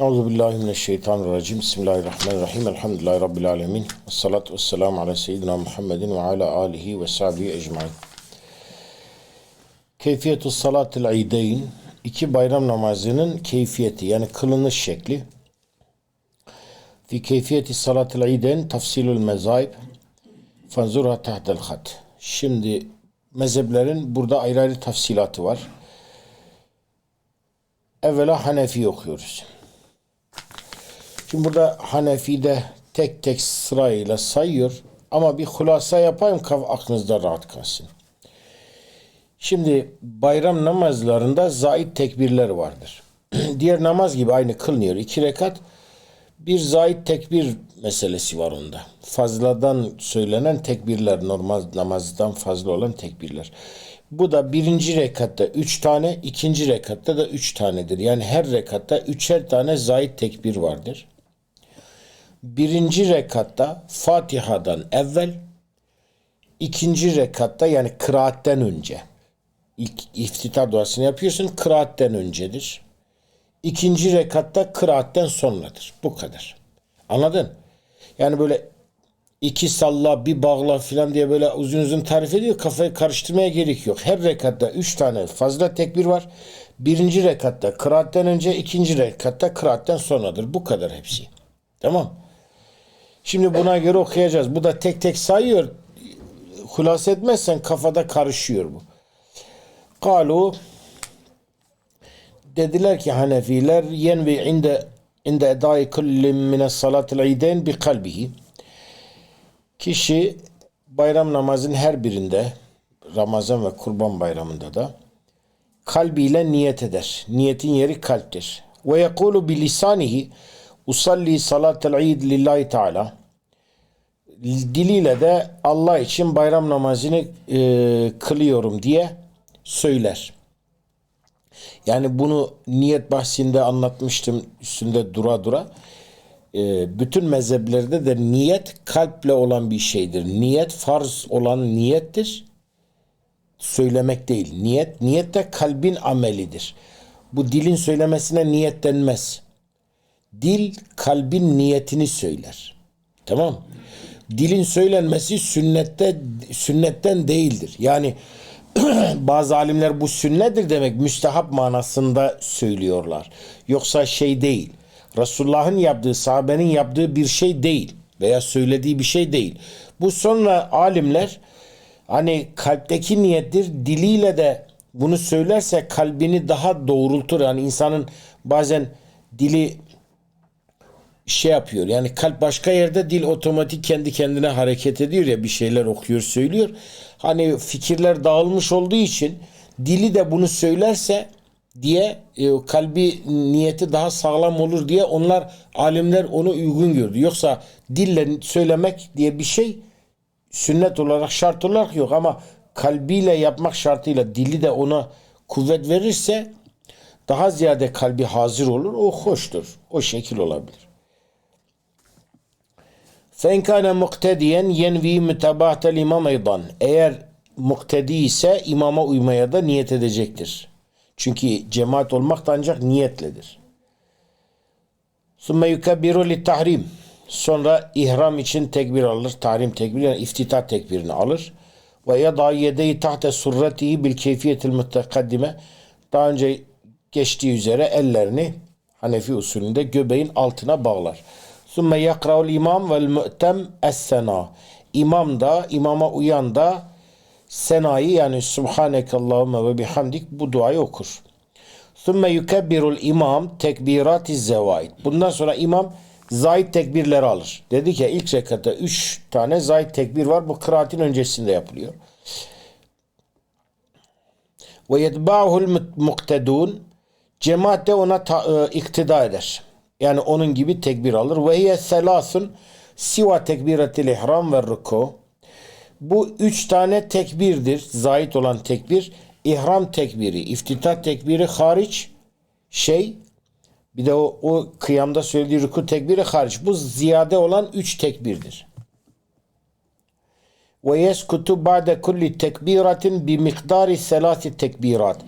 Euzu billahi mineşşeytanirracim. Bismillahirrahmanirrahim. Elhamdülillahi rabbil alamin. Ves salatu vesselamu ala seyyidina Muhammedin ve ala alihi ve sahbihi ecmaîn. Keyfiyetus salatil idayn iki bayram namazının keyfiyeti yani kılınış şekli. Fi keyfiyeti salatil idayn tafsilul mezahib fanzura tahtel hat. Şimdi mezheplerin burada ayrı ayrı tafsilatı var. Evvela Hanefi okuyoruz. Şimdi burada Hanefi'de tek tek sırayla sayıyor ama bir hulasa yapayım aklınızda rahat kalsın. Şimdi bayram namazlarında zait tekbirler vardır. Diğer namaz gibi aynı kılınıyor. İki rekat bir zait tekbir meselesi var onda. Fazladan söylenen tekbirler, normal namazdan fazla olan tekbirler. Bu da birinci rekatta üç tane, ikinci rekatta da üç tanedir. Yani her rekatta üçer tane zait tekbir vardır. Birinci rekatta Fatiha'dan evvel, ikinci rekatta yani kıraatten önce. İlk iftitah duasını yapıyorsun, kıraatten öncedir. İkinci rekatta kıraatten sonradır. Bu kadar. Anladın? Yani böyle iki salla bir bağla filan diye böyle uzun uzun tarif ediyor. Kafayı karıştırmaya gerek yok. Her rekatta üç tane fazla tekbir var. Birinci rekatta kıraatten önce, ikinci rekatta kıraatten sonradır. Bu kadar hepsi. Tamam. Şimdi buna göre okuyacağız. Bu da tek tek sayıyor. Hulas etmezsen kafada karışıyor bu. Kalu dediler ki Hanefiler yenvi inde inde edai kulli mine salatil idayn bi kalbihi kişi bayram namazın her birinde Ramazan ve Kurban bayramında da kalbiyle niyet eder. Niyetin yeri kalptir. Ve yekulu bi lisanihi usalli salatel id lillahi teala diliyle de Allah için bayram namazını e, kılıyorum diye söyler. Yani bunu niyet bahsinde anlatmıştım üstünde dura dura. E, bütün mezheplerde de niyet kalple olan bir şeydir. Niyet farz olan niyettir. Söylemek değil. Niyet, niyet de kalbin amelidir. Bu dilin söylemesine niyet denmez. Dil kalbin niyetini söyler. Tamam Dilin söylenmesi sünnette sünnetten değildir. Yani bazı alimler bu sünnettir demek müstehap manasında söylüyorlar. Yoksa şey değil. Resulullah'ın yaptığı, sahabenin yaptığı bir şey değil veya söylediği bir şey değil. Bu sonra alimler hani kalpteki niyettir diliyle de bunu söylerse kalbini daha doğrultur. Yani insanın bazen dili şey yapıyor. Yani kalp başka yerde dil otomatik kendi kendine hareket ediyor ya bir şeyler okuyor söylüyor. Hani fikirler dağılmış olduğu için dili de bunu söylerse diye e, kalbi niyeti daha sağlam olur diye onlar alimler onu uygun gördü. Yoksa dille söylemek diye bir şey sünnet olarak şart olarak yok ama kalbiyle yapmak şartıyla dili de ona kuvvet verirse daha ziyade kalbi hazır olur. O hoştur. O şekil olabilir. فَاِنْ كَانَ مُقْتَدِيًا يَنْوِي مُتَبَعْتَ الْاِمَامِ اَيْضًا Eğer muktedi ise imama uymaya da niyet edecektir. Çünkü cemaat olmak da ancak niyetledir. ثُمَّ يُكَبِّرُ لِلتَّحْرِيمِ Sonra ihram için tekbir alır. Tahrim tekbiri yani iftitah tekbirini alır. Ve yada yedeyi tahte surretihi bil keyfiyetil muttekaddime. Daha önce geçtiği üzere ellerini Hanefi usulünde göbeğin altına bağlar. Sümme yakra'ul imam vel mu'tem es-sena. İmam da, imama uyan da senayı yani Subhaneke Allahümme ve bihamdik bu duayı okur. Sümme yukebbirul imam tekbirati zevaid. Bundan sonra imam zayit tekbirleri alır. Dedi ki ilk rekatta üç tane zayit tekbir var. Bu kıraatin öncesinde yapılıyor. Ve yetba'uhul muktedun. Cemaat de ona ta, e, iktida eder. Yani onun gibi tekbir alır. Ve hiye selasun siva tekbiretil ihram ve ruku. Bu üç tane tekbirdir. Zahit olan tekbir. İhram tekbiri, iftitah tekbiri hariç şey bir de o, o kıyamda söylediği ruku tekbiri hariç. Bu ziyade olan üç tekbirdir. Ve yeskutu ba'de kulli tekbiratin bi miktari selasi tekbirat.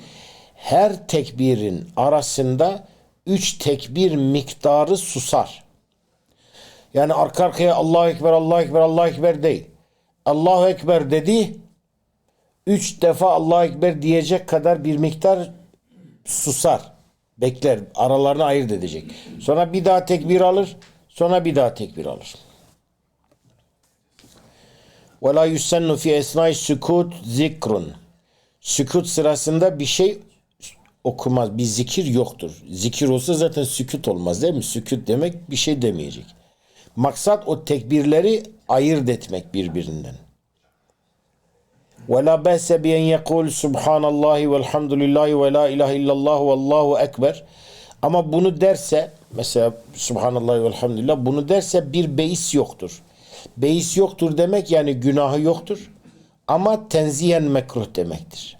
Her tekbirin arasında üç tekbir miktarı susar. Yani arka arkaya Allahu Ekber, Allahu Ekber, Allahu Ekber değil. Allahu Ekber dedi. Üç defa Allahu Ekber diyecek kadar bir miktar susar. Bekler. Aralarını ayırt edecek. Sonra bir daha tekbir alır. Sonra bir daha tekbir alır. La yusennu fi esnai sükut zikrun. Sükut sırasında bir şey okumaz. Bir zikir yoktur. Zikir olsa zaten sükut olmaz değil mi? Sükut demek bir şey demeyecek. Maksat o tekbirleri ayırt etmek birbirinden. Ve la ba'se bi en yekul subhanallahi velhamdülillahi ve la ilahe illallah ve allahu ekber. Ama bunu derse mesela subhanallahi velhamdülillah bunu derse bir beis yoktur. Beis yoktur demek yani günahı yoktur. Ama tenzihen mekruh demektir.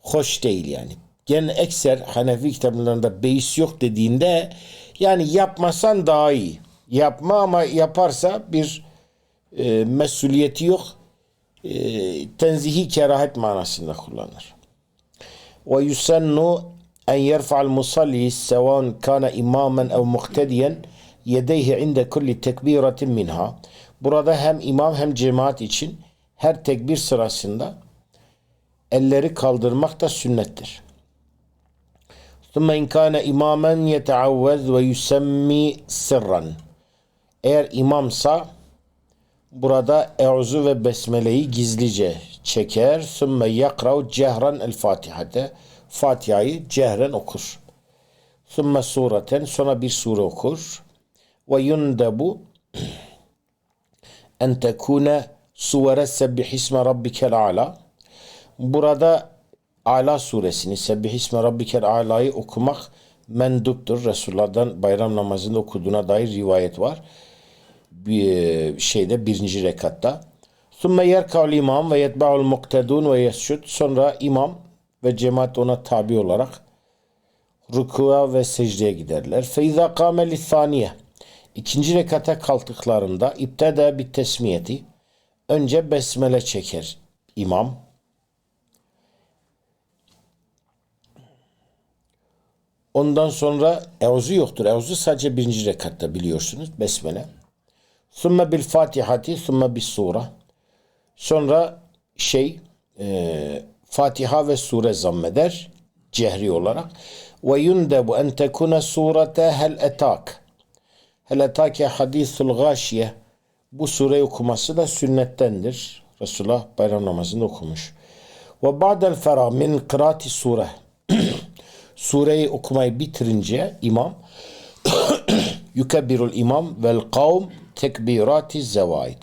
Hoş değil yani. Gene ekser Hanefi kitaplarında beis yok dediğinde yani yapmasan daha iyi. Yapma ama yaparsa bir e, mesuliyeti yok. E, tenzihi kerahet manasında kullanır. Ve yusennu en yerfa'al musalli sevan kana imamen ev muktediyen yedeyhi inde kulli tekbiratin minha. Burada hem imam hem cemaat için her tekbir sırasında elleri kaldırmak da sünnettir. ثم in kana imamen yeteavvez ve yusemmi sirran. Eğer imamsa burada euzu ve besmeleyi gizlice çeker. Sümme yakrav cehran el fatihate. Fatiha'yı cehren okur. Sümme sureten sonra bir sure okur. Ve yundebu en tekune suvere sebbihisme rabbikel ala. Burada Ala suresini Sebbihisme rabbikel a'la'yı okumak menduptur. Resulullah'dan bayram namazında okuduğuna dair rivayet var bir şeyde birinci rekatta. Sümme yerkavl imam ve yetba'ul muktedun ve yescud. Sonra imam ve cemaat ona tabi olarak rükûa ve secdeye giderler. Feiza kâme lithaniye. İkinci rekata kalktıklarında iptede bir tesmiyeti. Önce besmele çeker imam. Ondan sonra evzu yoktur. Evzu sadece birinci rekatta biliyorsunuz. Besmele. Sümme bil Fatihati, sümme bis sure. Sonra şey e, Fatiha ve sure zammeder cehri olarak. Ve yundebu en tekune surete hel etak. Hel etake hadisul gâşiye. Bu sureyi okuması da sünnettendir. Resulullah bayram namazında okumuş. Ve ba'del ferah min kıraati sure. Sureyi okumayı bitirince imam yukebbirul imam vel kavm tekbirati zevaid.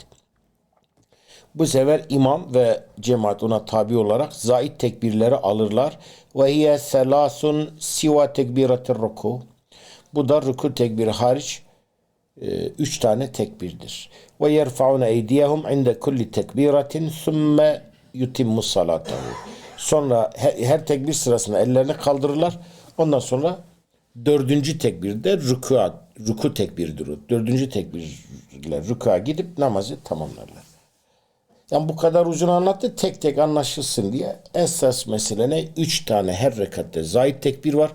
Bu sefer imam ve cemaat ona tabi olarak zait tekbirleri alırlar. Ve hiye selasun siva tekbiratir ruku. Bu da ruku tekbiri hariç e, üç tane tekbirdir. Ve yerfaune eydiyehum inde kulli tekbiratin sümme yutimmu salatahu. Sonra her, her tekbir sırasında ellerini kaldırırlar. Ondan sonra dördüncü tekbirde rükûa, ruku tekbiridir o. Dördüncü tekbirle rükûa gidip namazı tamamlarlar. Yani bu kadar uzun anlattı tek tek anlaşılsın diye esas mesele ne? Üç tane her rekatte zahid tekbir var.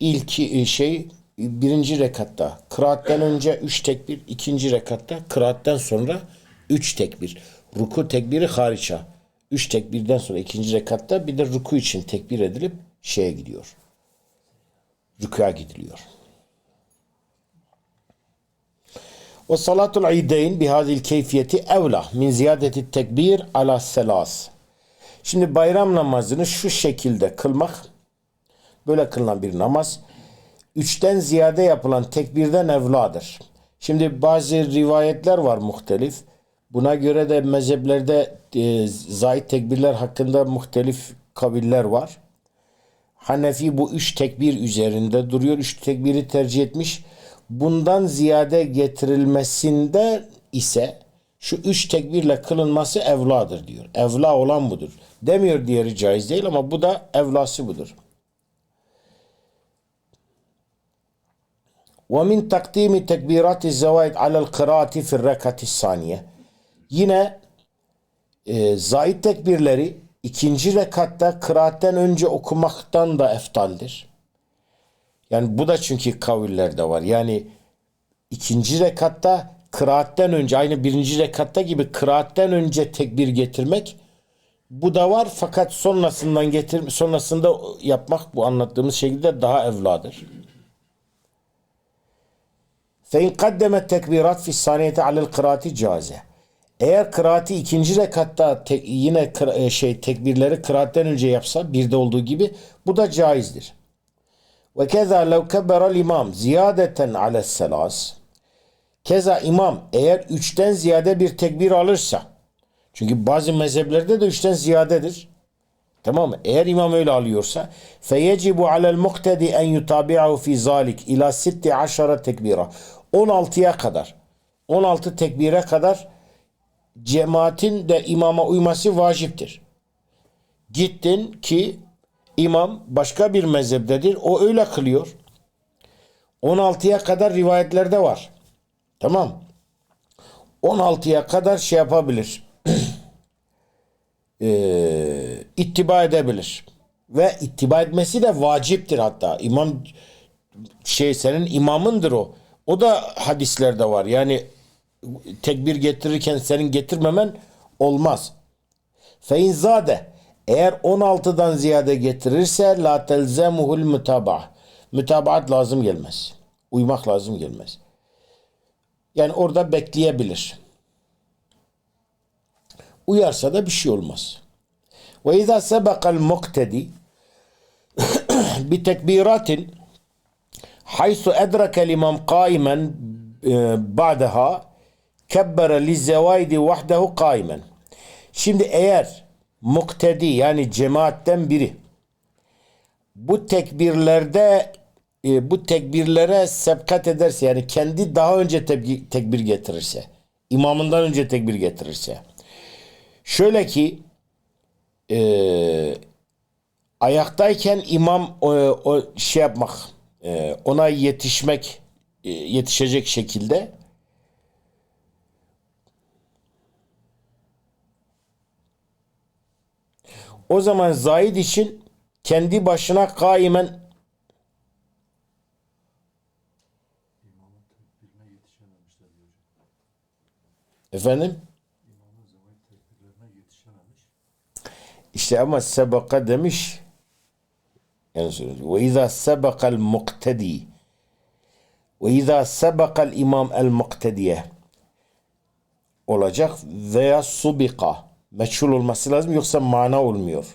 İlki şey birinci rekatta kıraatten önce üç tekbir, ikinci rekatta kıraatten sonra üç tekbir. Ruku tekbiri hariça. Üç tekbirden sonra ikinci rekatta bir de ruku için tekbir edilip şeye gidiyor. Rükuya gidiliyor. Ve salatul idayn bihazil keyfiyeti evla min ziyadeti tekbir ala selas. Şimdi bayram namazını şu şekilde kılmak böyle kılınan bir namaz üçten ziyade yapılan tekbirden evladır. Şimdi bazı rivayetler var muhtelif. Buna göre de mezheplerde e, zahid tekbirler hakkında muhtelif kabiller var. Hanefi bu üç tekbir üzerinde duruyor. Üç tekbiri tercih etmiş. Bundan ziyade getirilmesinde ise şu üç tekbirle kılınması evladır diyor. Evla olan budur. Demiyor diğeri caiz değil ama bu da evlası budur. ومن تقديم تكبيرات الزوايد على القراءة في الركعة الثانية Yine e, zahid tekbirleri ikinci rekatta kıraatten önce okumaktan da eftaldir. Yani bu da çünkü kavillerde var. Yani ikinci rekatta kıraatten önce aynı birinci rekatta gibi kıraatten önce tekbir getirmek bu da var fakat sonrasından getir sonrasında yapmak bu anlattığımız şekilde daha evladır. Fe in kaddeme tekbirat fi saniyete alel kıraati caze. Eğer kıraati ikinci rekatta tek, yine e, şey tekbirleri kıraatten önce yapsa birde olduğu gibi bu da caizdir. Ve keza lev kebbera imam ziyadeten ale selas. Keza imam eğer üçten ziyade bir tekbir alırsa çünkü bazı mezheplerde de üçten ziyadedir. Tamam mı? Eğer imam öyle alıyorsa feyecibu alel muktedi en yutabi'ahu fi zalik ila sitti aşara tekbira. 16'ya kadar 16 tekbire kadar cemaatin de imama uyması vaciptir. Gittin ki imam başka bir mezheptedir. O öyle kılıyor. 16'ya kadar rivayetlerde var. Tamam. 16'ya kadar şey yapabilir. Ee, ittiba edebilir. Ve ittiba etmesi de vaciptir hatta. İmam şey senin imamındır o. O da hadislerde var. Yani tekbir getirirken senin getirmemen olmaz. Fein zade eğer 16'dan ziyade getirirse la telzemuhul mütaba. Mütabaat lazım gelmez. Uymak lazım gelmez. Yani orada bekleyebilir. Uyarsa da bir şey olmaz. Ve izâ sebekal muktedi bi tekbiratin haythu edrake imam kaimen ba'daha kebbere li zevaidi vahdehu kaimen. Şimdi eğer muktedi yani cemaatten biri bu tekbirlerde e, bu tekbirlere sebkat ederse yani kendi daha önce tekbir getirirse imamından önce tekbir getirirse şöyle ki e, ayaktayken imam o, o şey yapmak e, ona yetişmek e, yetişecek şekilde o zaman Zaid için kendi başına kaimen Efendim? İşte ama sebeka demiş. Yani söylüyor. Ve izâ sebekal muktedi. Ve izâ sebekal imam el muktediye. Olacak veya subika. Meçhul olması lazım yoksa mana olmuyor.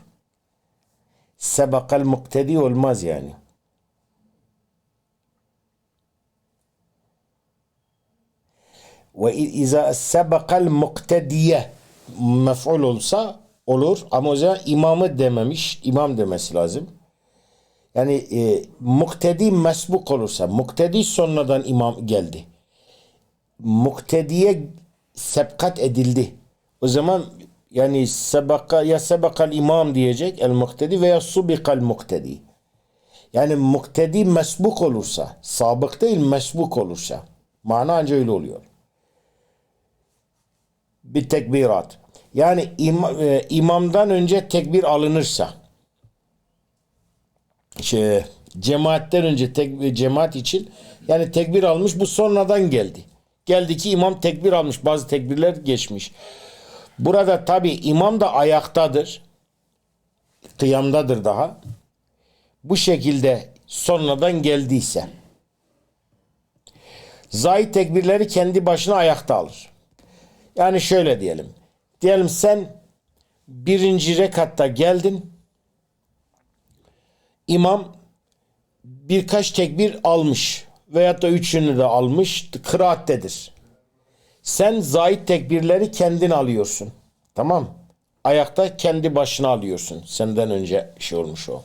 Sebekal muktedi olmaz yani. Ve izâ sebekal muktediye mef'ul olsa olur ama o zaman imamı dememiş, imam demesi lazım. Yani e, muktedi mesbuk olursa, muktedi sonradan imam geldi. Muktediye sebkat edildi. O zaman yani sebeka ya sebekal imam diyecek el muktedi veya subikal muktedi. Yani muktedi mesbuk olursa, sabık değil mesbuk olursa. Mana anca öyle oluyor. Bir tekbirat. Yani im, e, imamdan önce tekbir alınırsa şey, cemaatten önce tek, cemaat için yani tekbir almış bu sonradan geldi. Geldi ki imam tekbir almış. Bazı tekbirler geçmiş. Burada tabi imam da ayaktadır. Kıyamdadır daha. Bu şekilde sonradan geldiyse zahit tekbirleri kendi başına ayakta alır. Yani şöyle diyelim. Diyelim sen birinci rekatta geldin. İmam birkaç tekbir almış veyahut da üçünü de almış kıraattedir. Sen zahit tekbirleri kendin alıyorsun. Tamam. Ayakta kendi başına alıyorsun. Senden önce şey olmuş o.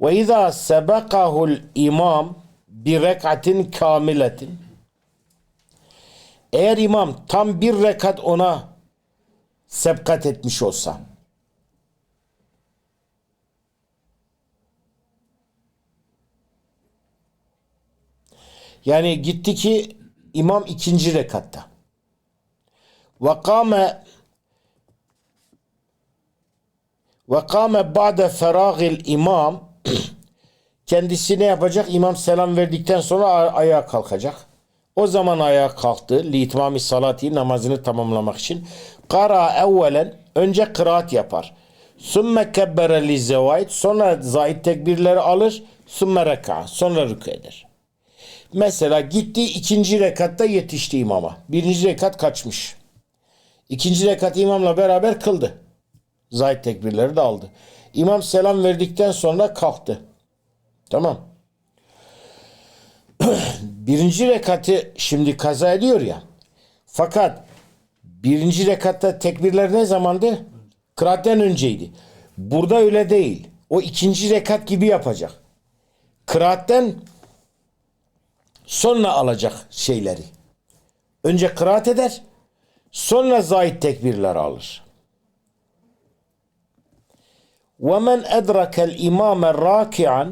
Ve izâ sebekahul imam bir rekatin kamiletin eğer imam tam bir rekat ona sebkat etmiş olsa yani gitti ki imam ikinci rekatta ve kâme Ve kâme ba'de ferâgil imam kendisi ne yapacak? İmam selam verdikten sonra ayağa kalkacak. O zaman ayağa kalktı. Li itmami salati namazını tamamlamak için. Kara evvelen önce kıraat yapar. Sümme kebbere li zevaid sonra zahid tekbirleri alır. Sümme reka sonra rükû eder. Mesela gitti ikinci rekatta yetişti imama. Birinci rekat kaçmış. İkinci rekat imamla beraber kıldı. Zahid tekbirleri de aldı. İmam selam verdikten sonra kalktı. Tamam. birinci rekatı şimdi kaza ediyor ya. Fakat birinci rekatta tekbirler ne zamandı? Kıraatten önceydi. Burada öyle değil. O ikinci rekat gibi yapacak. Kıraatten sonra alacak şeyleri. Önce kıraat eder, sonra zahid tekbirler alır. وَمَنْ اَدْرَكَ الْاِمَامَ رَاكِعًا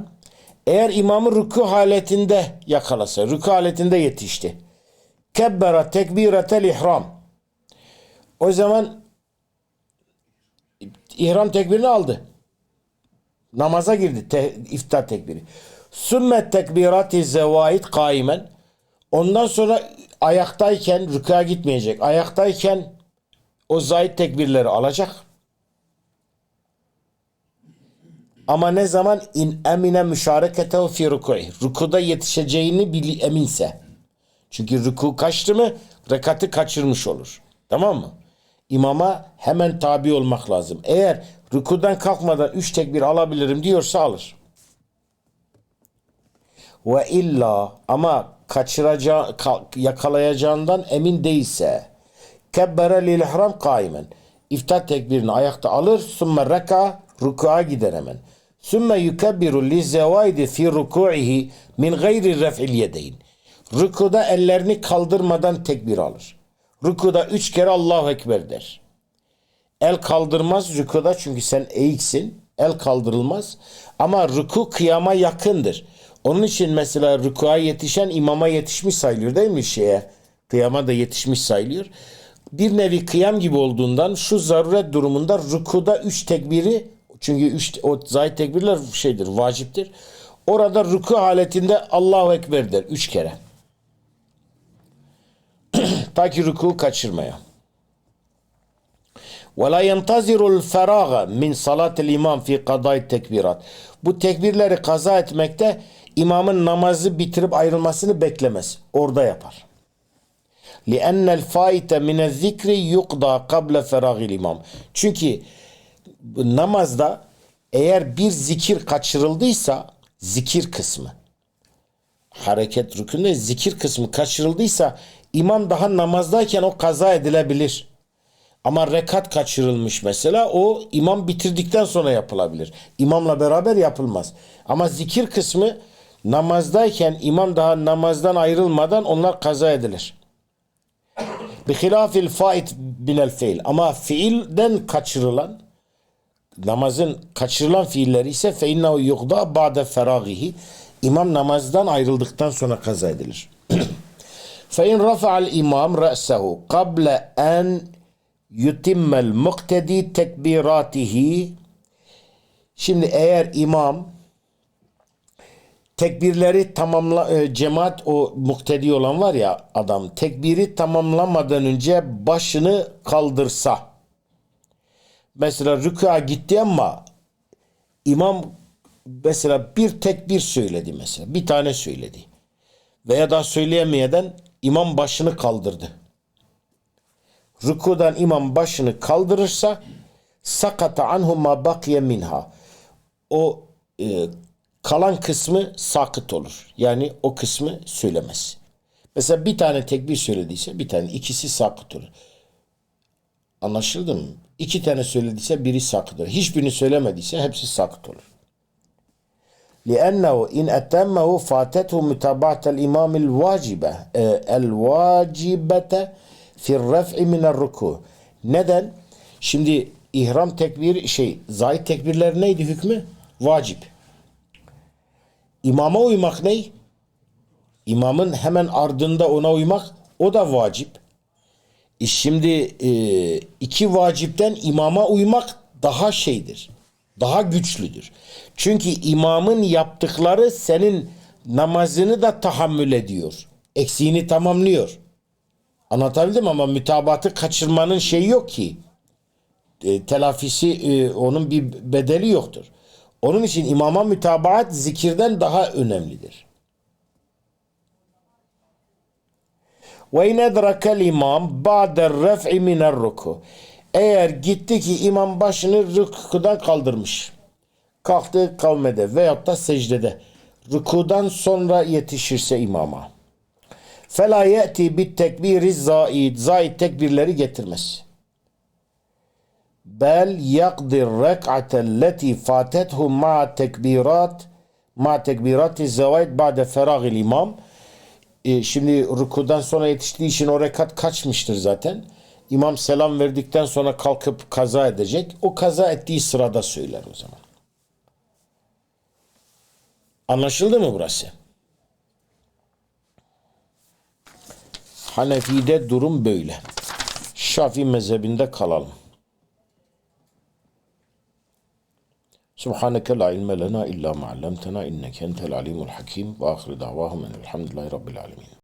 Eğer imamı rükû haletinde yakalasa, rükû haletinde yetişti. Kebbera tekbiretel ihram. O zaman ihram tekbirini aldı. Namaza girdi. Te, iftar tekbiri. Sümmet tekbirati zevaid kaimen. Ondan sonra ayaktayken rükâ gitmeyecek. Ayaktayken o zahid tekbirleri alacak. Ama ne zaman in emine müşareketehu fi ruku'i. Rukuda yetişeceğini bili eminse. Çünkü ruku kaçtı mı rekatı kaçırmış olur. Tamam mı? İmama hemen tabi olmak lazım. Eğer rukudan kalkmadan üç tekbir alabilirim diyorsa alır. Ve illa ama kaçıracağı, yakalayacağından emin değilse kebbere lil ihram kaimen. İftah tekbirini ayakta alır. Sümme reka ruku'a gider hemen. Sümme yukebbiru li zevaidi fi ruku'ihi min gayri ref'il yedeyn. Rükuda ellerini kaldırmadan tekbir alır. Rükuda üç kere Allahu Ekber der. El kaldırmaz rükuda çünkü sen eğiksin. El kaldırılmaz. Ama rüku kıyama yakındır. Onun için mesela rükuya yetişen imama yetişmiş sayılıyor değil mi şeye? Kıyama da yetişmiş sayılıyor. Bir nevi kıyam gibi olduğundan şu zaruret durumunda rükuda üç tekbiri çünkü üç, o zahit tekbirler şeydir, vaciptir. Orada rüku haletinde Allahu Ekber der üç kere. Ta ki rüku kaçırmaya. Ve la yentazirul feraga min salatil imam fi kaday tekbirat. Bu tekbirleri kaza etmekte imamın namazı bitirip ayrılmasını beklemez. Orada yapar. لِأَنَّ الْفَائِتَ مِنَ الذِّكْرِ يُقْضَى قَبْلَ فَرَاغِ الْاِمَامِ Çünkü namazda eğer bir zikir kaçırıldıysa zikir kısmı hareket rükünde zikir kısmı kaçırıldıysa imam daha namazdayken o kaza edilebilir. Ama rekat kaçırılmış mesela o imam bitirdikten sonra yapılabilir. İmamla beraber yapılmaz. Ama zikir kısmı namazdayken imam daha namazdan ayrılmadan onlar kaza edilir. Bihilafil fait binel fiil. Ama fiilden kaçırılan namazın kaçırılan fiilleri ise fe innehu yugda ba'de feragihi. İmam namazdan ayrıldıktan sonra kaza edilir. fe in rafa'al imam ra'sehu qabla en yutimmel muktedi tekbiratihi Şimdi eğer imam tekbirleri tamamla e, cemaat o muktedi olan var ya adam tekbiri tamamlamadan önce başını kaldırsa. Mesela rüka gitti ama imam mesela bir tekbir söyledi mesela bir tane söyledi. Veya da söyleyemeyeden imam başını kaldırdı. Rükudan imam başını kaldırırsa sakata anhu ma bakiye minha. O e, kalan kısmı sakıt olur. Yani o kısmı söylemez. Mesela bir tane tekbir söylediyse bir tane ikisi sakıt olur. Anlaşıldı mı? İki tane söylediyse biri sakıt olur. Hiçbirini söylemediyse hepsi sakıt olur. لأنه إن أتمه فاتته متابعة الإمام الواجبة الواجبة في الرفع من الركوع. Neden? Şimdi ihram tekbir şey zahid tekbirler neydi hükmü? Vacip. İmama uymak ne? İmamın hemen ardında ona uymak o da vacip. E şimdi e, iki vacipten imama uymak daha şeydir. Daha güçlüdür. Çünkü imamın yaptıkları senin namazını da tahammül ediyor. Eksiğini tamamlıyor. Anlatabildim ama mütabatı kaçırmanın şeyi yok ki. E, telafisi e, onun bir bedeli yoktur. Onun için imama mütabaat zikirden daha önemlidir. Ve in edrakel imam ba'der ref'i miner ruku. Eğer gitti ki imam başını rükudan kaldırmış. Kalktı kavmede veyahut da secdede. Rükudan sonra yetişirse imama. Fela ye'ti bit tekbiri zaid. Zaid tekbirleri getirmez. Bel yakdir rek'atelleti fatethu ma tekbirat ma tekbirati zevaid ba'de feragil imam. E, şimdi rükudan sonra yetiştiği için o rekat kaçmıştır zaten. İmam selam verdikten sonra kalkıp kaza edecek. O kaza ettiği sırada söyler o zaman. Anlaşıldı mı burası? Hanefi'de durum böyle. Şafii mezhebinde kalalım. سبحانك لا علم لنا إلا ما علمتنا إنك أنت العليم الحكيم وآخر دعواهم أن الحمد لله رب العالمين.